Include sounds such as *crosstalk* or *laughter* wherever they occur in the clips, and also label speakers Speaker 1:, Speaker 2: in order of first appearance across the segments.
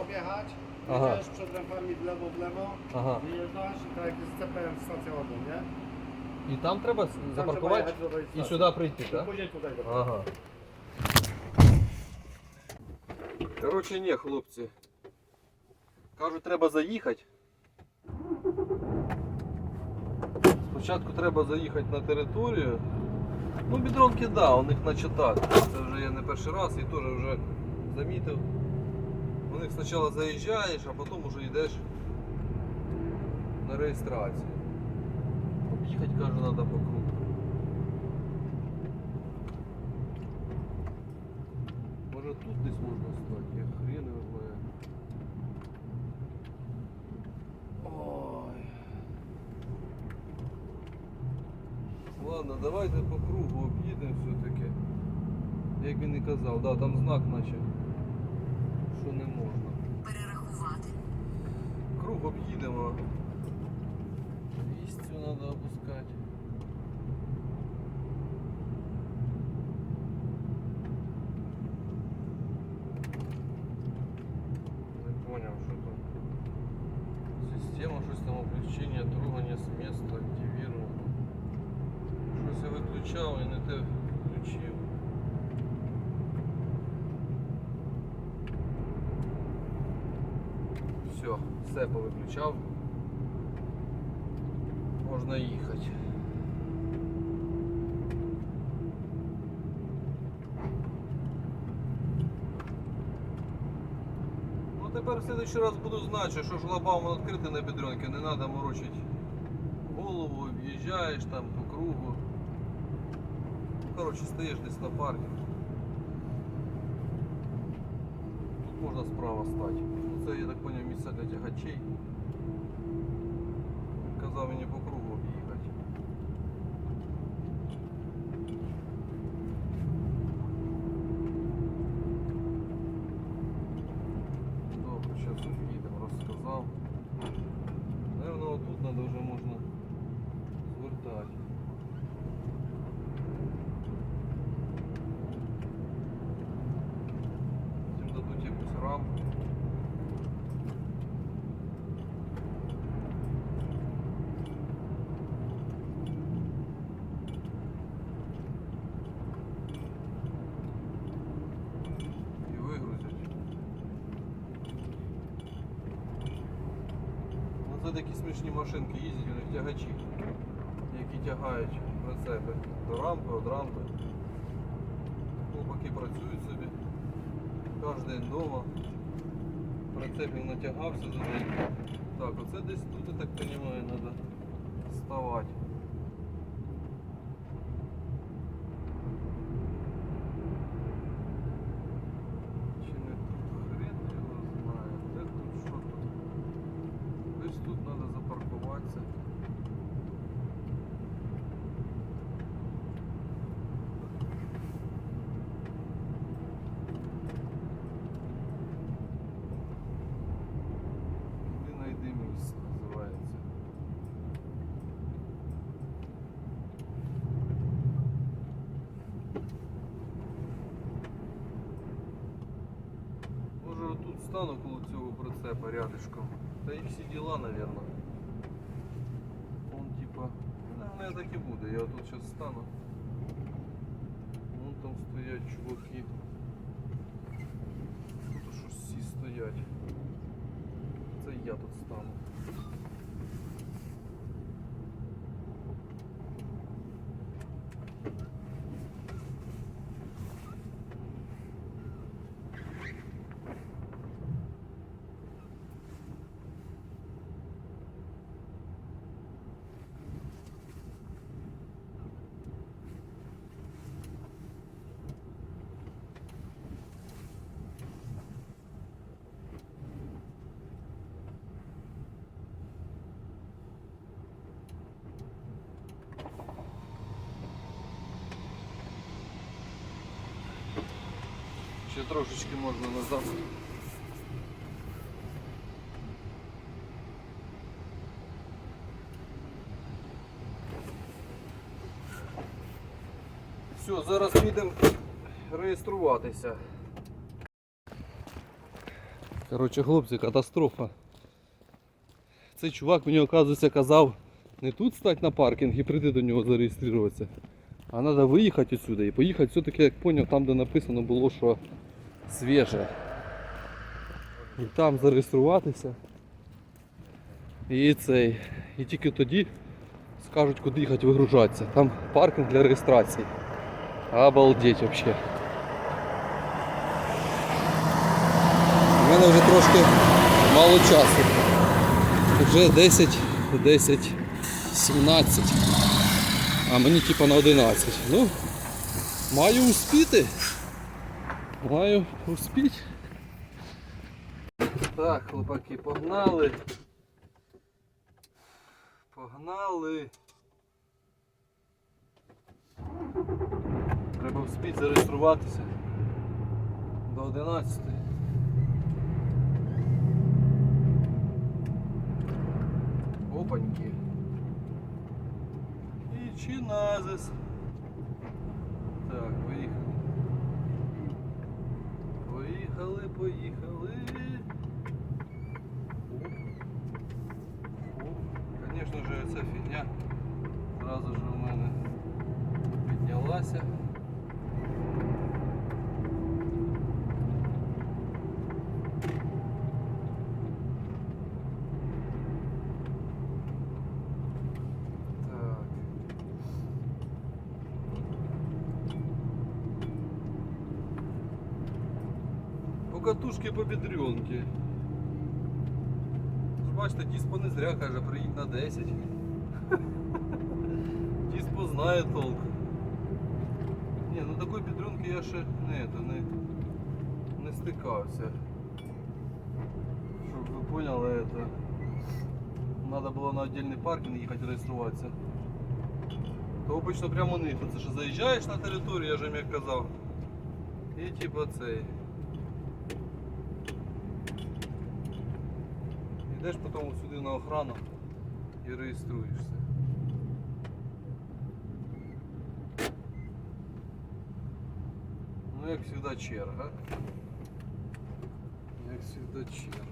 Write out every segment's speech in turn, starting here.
Speaker 1: Objechać,
Speaker 2: Aha.
Speaker 1: jedziesz przed rampami w lewo, w lewo,
Speaker 2: Ага.
Speaker 1: wyjeżdżasz i tak jak jest CPM stacja ładun, nie?
Speaker 2: І там треба
Speaker 1: Tam
Speaker 2: запаркувати
Speaker 1: trzeba jechać do tej
Speaker 2: і сюди прийти,
Speaker 1: I
Speaker 2: так?
Speaker 1: Później tutaj do
Speaker 2: Ага. Коротше, ні, хлопці. Кажуть, треба заїхати. Спочатку треба заїхати на територію. Ну, бідронки, да, у них наче так. Це вже я не перший раз і теж вже замітив. У них спочатку заїжджаєш, а потім вже йдеш на реєстрацію. Об'їхати, кажу, треба по кругу. Може тут десь можна стати, я хрен його знаю. Ой. Ладно, давайте по кругу об'їдемо все-таки. Як він і казав, да, там знак наче. Що не можна.
Speaker 3: Перерахувати.
Speaker 2: Круг об'їдемо. 200 треба опускати. Не понял, що там. Система, щось там облегчення, трогання з міста активировано. Щось я виключав і не те включив. Все, все повиключав. Можна їхати. Ну тепер в следующий раз буду знати, що ж шлагбаум відкритий на бідронки, не треба морочити голову, об'їжджаєш там по кругу. Ну, коротше, стоїш десь на паркінгу. Тут можна справа стати. Це, я так зрозумів, місце для тягачей. Казав мені по об'їхати. Добре, зараз об'їдемо, розказав. Наверно, отут надо вже можна звертати. Потім дадуть якусь рамку. І вигрузять. Ну це такі смішні машинки їздять, у них тягачі, які тягають прицепи до рампи, від рампи. Хлопаки працюють собі. Кожен день вдома. Прицепів натягався за день. Так, оце десь тут, я так розумію, треба ставати. стану коло цього прицепа рядышком. Та і всі діла, наверное. Он типа. Ну, не так і буде. Я тут зараз стану. Вон там стоять чуваки. Ще трошечки можна назад. Все, зараз підемо реєструватися. Коротше, хлопці, катастрофа. Цей чувак мені, оказується, казав не тут стати на паркінг і прийти до нього зареєструватися. А треба виїхати відсюди і поїхати все-таки, як поняв, там, де написано було, що свіже. І там зареєструватися. І цей. І тільки тоді скажуть, куди їхати вигружатися. Там паркінг для реєстрації. Обалдеть взагалі. У мене вже трошки мало часу. Вже 10, 10, 17. А мені типа на 11. Ну, маю успіти. Маю успіти. Так, хлопаки, погнали. Погнали. Треба вспіти зареєструватися до 11. Опаньки. І чиназис. Так, поїхали. Поїхали, поїхали. Звісно ж, ця фігня одразу ж у мене піднялася. Покатушки по бідрюнки. Бачите, діспо не зря каже, приїдь на 10. *laughs* Діспо знає толк. Ні, ну такої підрюнки я ще не, то не, не стикався. Щоб ви поняли, это. Надо було на отдельний паркінг їхати реєструватися. То обично прямо у них. Це що заїжджаєш на територію, я ж їм як казав. І типа цей. Йдеш потім сюди на охрану і реєструєшся. Ну як завжди черга. Як завжди черга.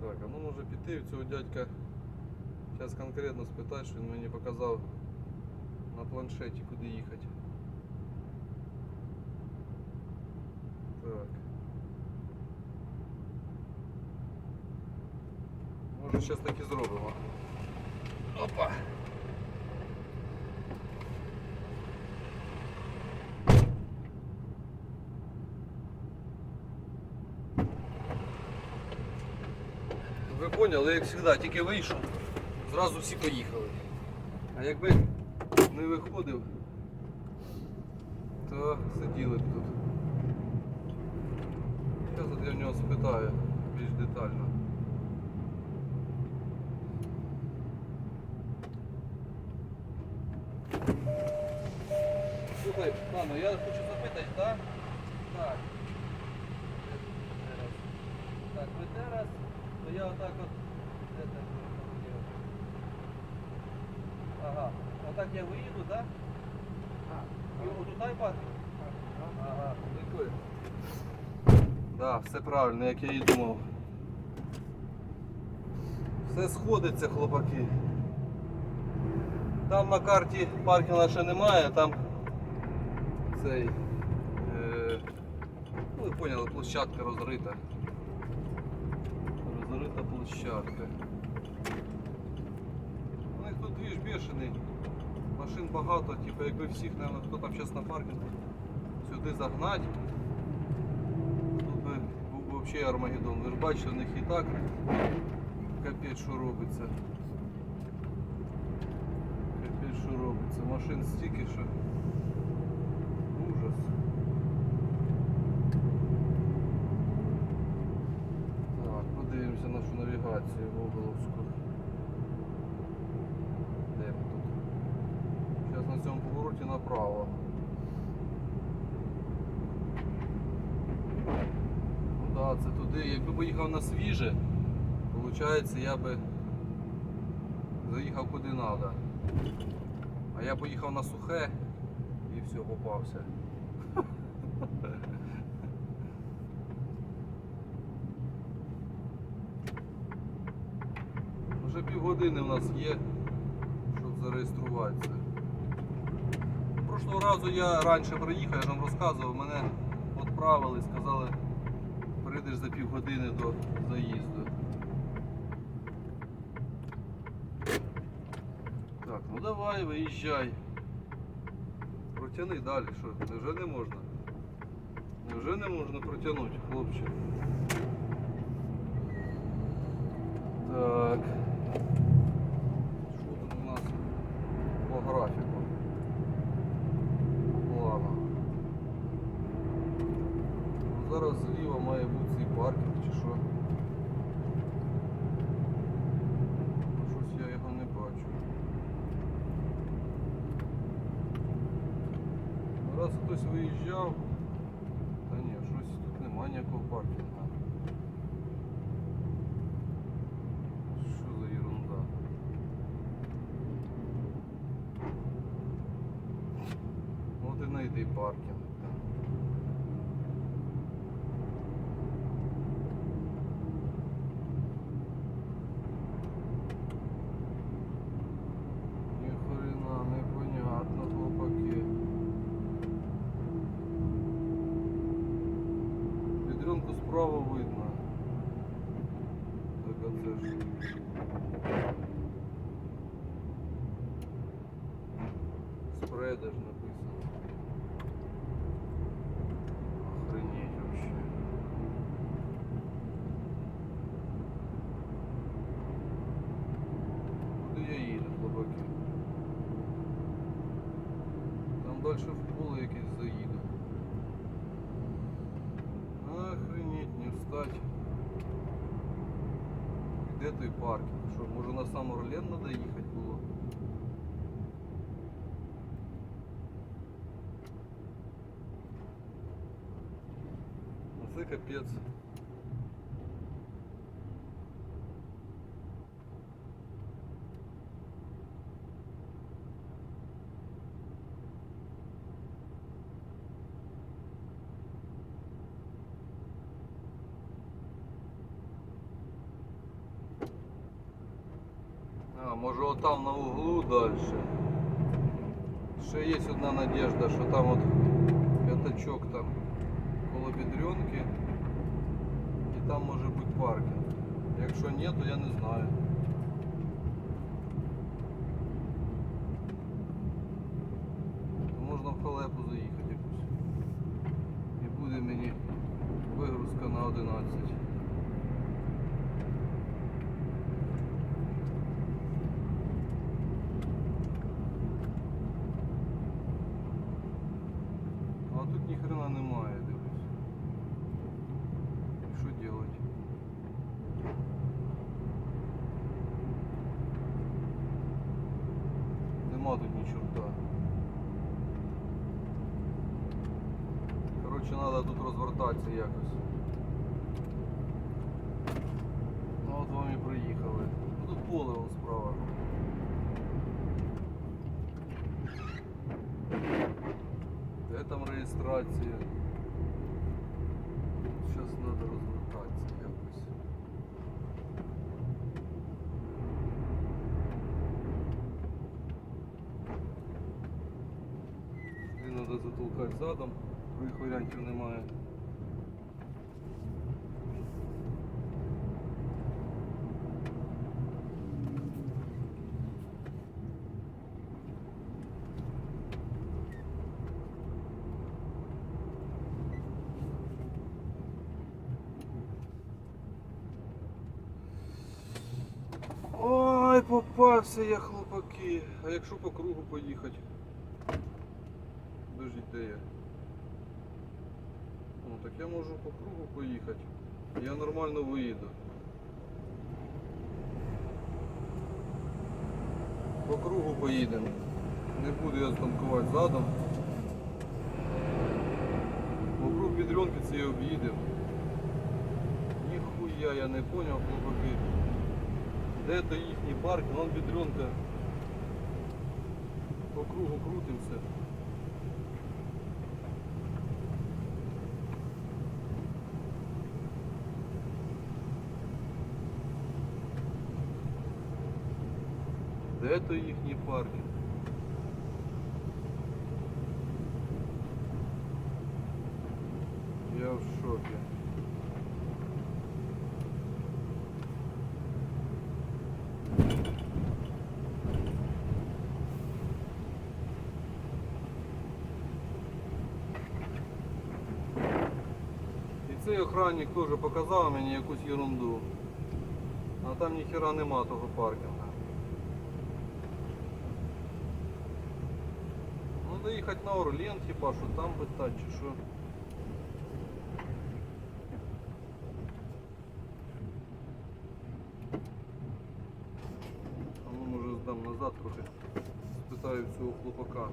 Speaker 2: Так, а ну може піти в цього дядька. Зараз конкретно спитаю, що він мені показав на планшеті, куди їхати. Може зараз так і зробимо. Опа. Ви поняли, як завжди, тільки вийшов, зразу всі поїхали. А якби не виходив, то сиділи б тут. Я в нього спитаю більш детально. Слухай, пану, я хочу запитати, так? Так. Так, ви зараз, то я отак от. Де так? Ага. Отак я виїду, так? І отутай паркінг? Ага, прикольно. Да, все правильно, як я і думав. Все сходиться, хлопаки. Там на карті паркінга ще немає, там цей. Е, ну ви поняли, площадка розрита. Розрита площадка. У них тут двіж бешений. Машин багато, типу якби всіх, наверное, хто там зараз на паркінгу сюди загнать. Тут би був взагалі Армагеддон. Ви ж бачите, у них і так капець що робиться. Капець що робиться. Машин стільки що. Нашу навігацію Гоголовську. Де ми тут? Зараз на цьому повороті направо. Ну да, це туди. Якби поїхав на свіже, виходить, я би заїхав куди треба. А я поїхав на сухе і все, попався. *laughs* Ще півгодини в нас є, щоб зареєструватися. Прошлого разу я раніше приїхав, я вам розказував, мене відправили, сказали, прийдеш за півгодини до заїзду. Так, ну давай, виїжджай. Протяни далі, що, невже не можна? Невже не можна протягнути, хлопче? Так. Що тут у нас по графіку? Плану. Ну, Зараз зліва має бути цей паркінг чи що? Ну, Щось я його не бачу. Раз виїжджав. Та ні, щось тут немає ніякого паркінгу. Що за ерунда? Вот и знайди паркінг. Ні хрена непонятно, хлопаки. Відринку справа видно. Так, а це ж. Спреда ж написано. Охренеть вообще. Куди я їду, хлопаки? Там дальше в поле якесь заїду. Охренеть, не встать. Де той парк? Що, може на сам Орлен треба їхати було? Ну це капець. А, може отам на углу дальше. Ще є одна надежда, що там от п'ятачок там коло бідрюнки і там може бути паркінг. Якщо ні, то я не знаю. То можна в халепу заїхати якусь. І буде мені вигрузка на 11. А тут ні хрена немає, дивлюсь. І Що делать? Нема тут ні чорта. Коротше, треба тут розвертатися якось. Ну от вам і приїхали. Ну, Тут поле вон справа. Де там реєстрація? Зараз треба розвертатися якось. Сюди треба задом, других варіантів немає. Ой, попався я, хлопаки. А якщо по кругу поїхати? Де я? Ну, так я можу по кругу поїхати. Я нормально виїду. По кругу поїдемо. Не буду я станкувати задом. Вокруг бідрюнки цієї об'їдемо. Ніхуя я не поняв, хлопаки. Де то їхній парк, вон бідрюнка. По кругу крутимося. Де то їхній паркінг? Я в шокі. Цей охранник теж показав мені якусь ерунду. А там ніхіра нема того паркінга. Ну доїхати на Орлен, хіба що там питати чи що. А ну може здам назад трохи. Спитаю цього хлопака.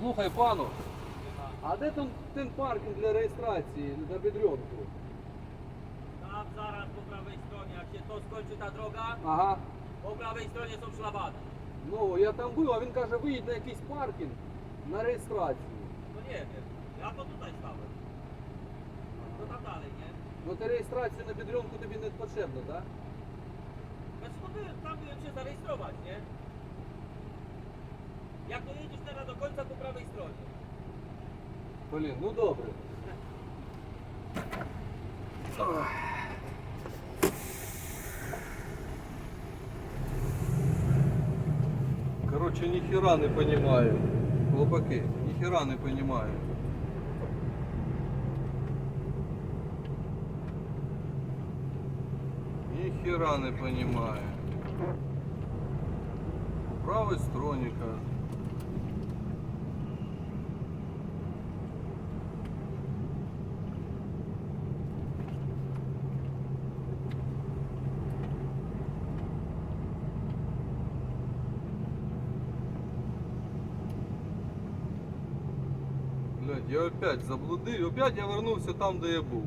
Speaker 2: Слухай, пану, а де там ten паркінг для реєстрації на Бідрьонку?
Speaker 3: Tam zaraz po prawej stronie, jak się to skończy ta droga,
Speaker 2: Ага.
Speaker 3: po prawej stronie są szlabany.
Speaker 2: Ну, я там був, а він каже, виїдь на якийсь паркінг на реєстрацію.
Speaker 3: No nie wiem, ja to tutaj stałem. No tam dalej, nie?
Speaker 2: Ну ти реєстрацію на Бідрьонку тобі не потрібно, так?
Speaker 3: Znaczy no byłem, tam byłem się zarejestrować, nie? Jak dojedziesz teraz do końca po prawej stronie.
Speaker 2: Блін, ну добре. Короче, ніхера не понимаю. Хлопаки, ніхера не понимаю. Ніхера не понимаю. По правой стороне, кажуть. Блядь, я опять заблудив, опять я вернувся там, де я був.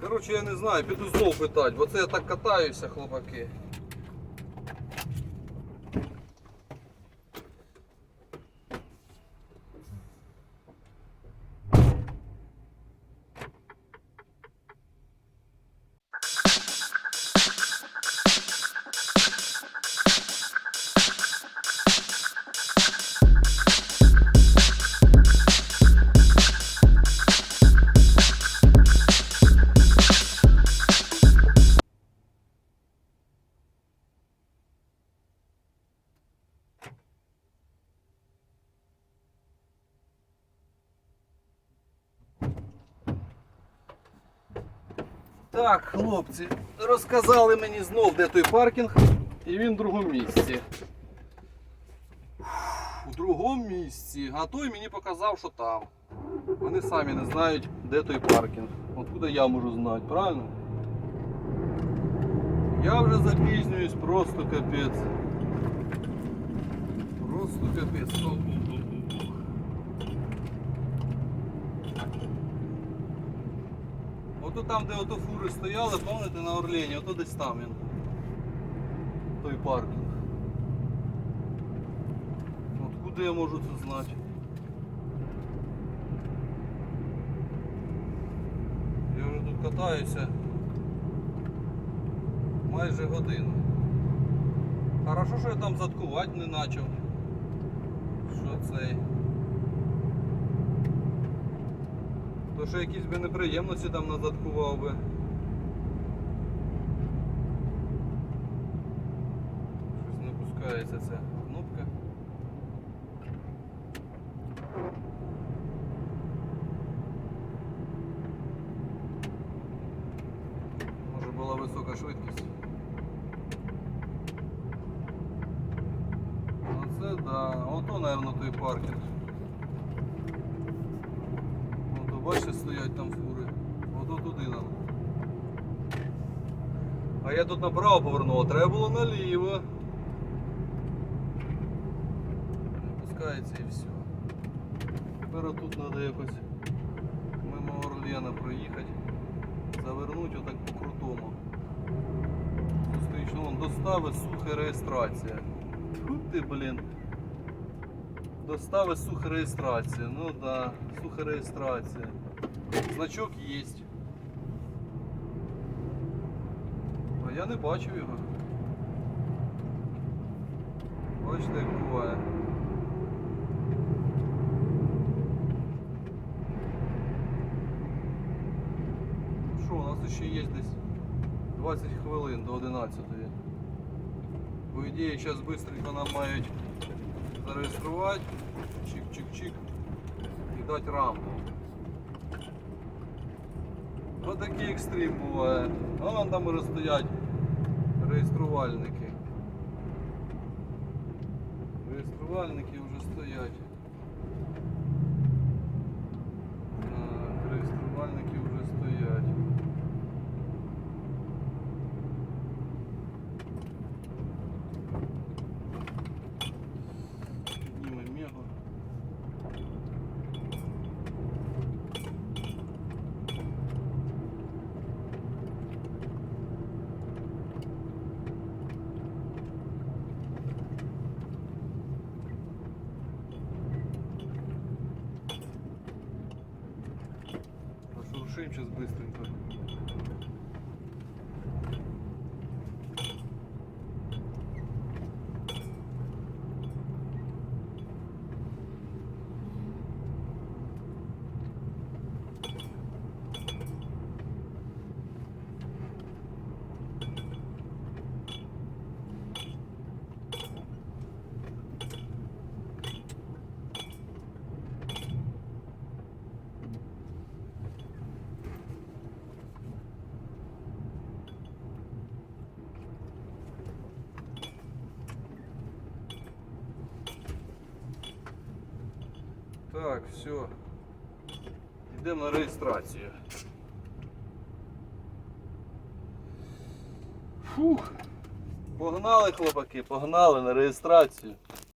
Speaker 2: Коротше, я не знаю, піду знов питати, бо це я так катаюся, хлопаки. Так, хлопці, розказали мені знов, де той паркінг, і він в другому місці. У другому місці, а той мені показав, що там. Вони самі не знають, де той паркінг. Откуда я можу знати, правильно? Я вже запізнююсь, просто капець. Просто капець. О, Ото там, де ото фури стояли, пам'ятаєте, на Орлені, ото десь там він. Той паркінг. Откуда я можу це знати? Я вже тут катаюся майже годину. Хорошо, що я там заткувати не почав. Що цей? То що якісь би неприємності там назадкував би. Щось не пускається ця кнопка. Може була висока швидкість. Оце да. Ото, мабуть, той паркінг. Ото бачите, стоять там фури. Ото туди нам. А я тут направо повернув, а треба було наліво. Не пускається і все. Тепер тут треба якось мимо Орлена проїхати. Завернуть отак по-крутому. Зустрічно, достави сухе реєстрація. Фу ти, блін. Достави сухе реєстрація. Ну да, сухе реєстрація. Значок є. А я не бачив його. Бачите, як буває. Ну Що, у нас ще є десь 20 хвилин до 11. По ідеї, зараз швидко нам мають зареєструвати, чик-чик-чик і дати рамку. Ось такий екстрим буває. А вон там уже стоять реєструвальники. Реєструвальники вже стоять. Так, реєструвальники вже стоять. Піднімемо мегу. Сейчас быстренько. Так, все. Йдемо на реєстрацію. Фух. Погнали, хлопаки, погнали на реєстрацію.